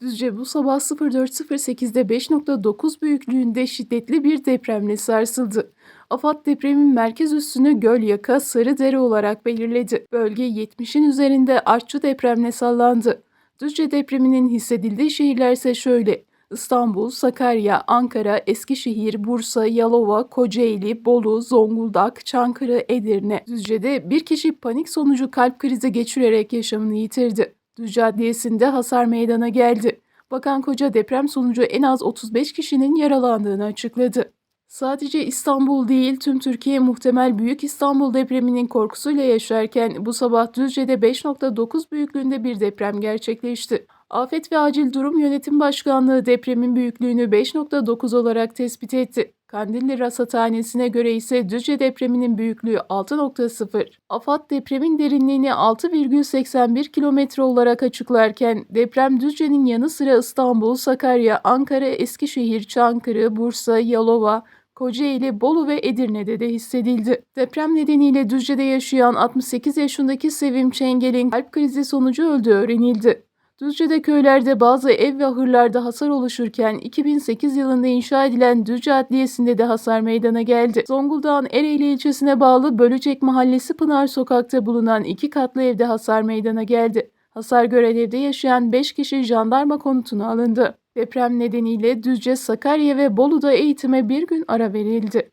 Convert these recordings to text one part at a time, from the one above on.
Düzce bu sabah 04.08'de 5.9 büyüklüğünde şiddetli bir depremle sarsıldı. AFAD depremin merkez üssünü Gölyaka Sarıdere olarak belirledi. Bölge 70'in üzerinde artçı depremle sallandı. Düzce depreminin hissedildiği şehirler ise şöyle. İstanbul, Sakarya, Ankara, Eskişehir, Bursa, Yalova, Kocaeli, Bolu, Zonguldak, Çankırı, Edirne. Düzce'de bir kişi panik sonucu kalp krizi geçirerek yaşamını yitirdi. Düzce Adliyesi'nde hasar meydana geldi. Bakan Koca deprem sonucu en az 35 kişinin yaralandığını açıkladı. Sadece İstanbul değil tüm Türkiye muhtemel Büyük İstanbul depreminin korkusuyla yaşarken bu sabah Düzce'de 5.9 büyüklüğünde bir deprem gerçekleşti. Afet ve Acil Durum Yönetim Başkanlığı depremin büyüklüğünü 5.9 olarak tespit etti. Kandilli Rasathanesi'ne göre ise Düzce depreminin büyüklüğü 6.0. AFAD depremin derinliğini 6,81 kilometre olarak açıklarken deprem Düzce'nin yanı sıra İstanbul, Sakarya, Ankara, Eskişehir, Çankırı, Bursa, Yalova, Kocaeli, Bolu ve Edirne'de de hissedildi. Deprem nedeniyle Düzce'de yaşayan 68 yaşındaki Sevim Çengel'in kalp krizi sonucu öldüğü öğrenildi. Düzce'de köylerde bazı ev ve ahırlarda hasar oluşurken 2008 yılında inşa edilen Düzce Adliyesi'nde de hasar meydana geldi. Zonguldak'ın Ereğli ilçesine bağlı Bölücek Mahallesi Pınar Sokak'ta bulunan iki katlı evde hasar meydana geldi. Hasar gören evde yaşayan 5 kişi jandarma konutuna alındı. Deprem nedeniyle Düzce, Sakarya ve Bolu'da eğitime bir gün ara verildi.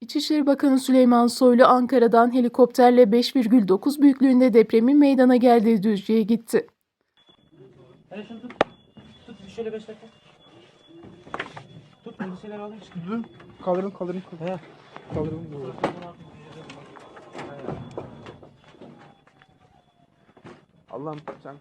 İçişleri Bakanı Süleyman Soylu Ankara'dan helikopterle 5,9 büyüklüğünde depremin meydana geldiği Düzce'ye gitti. Hele şunu tut. Tut bir şöyle 5 dakika. Tut elbiseleri alayım. Dur. Kaldırın kaldırın. He. Kaldırın. Allah'ım sen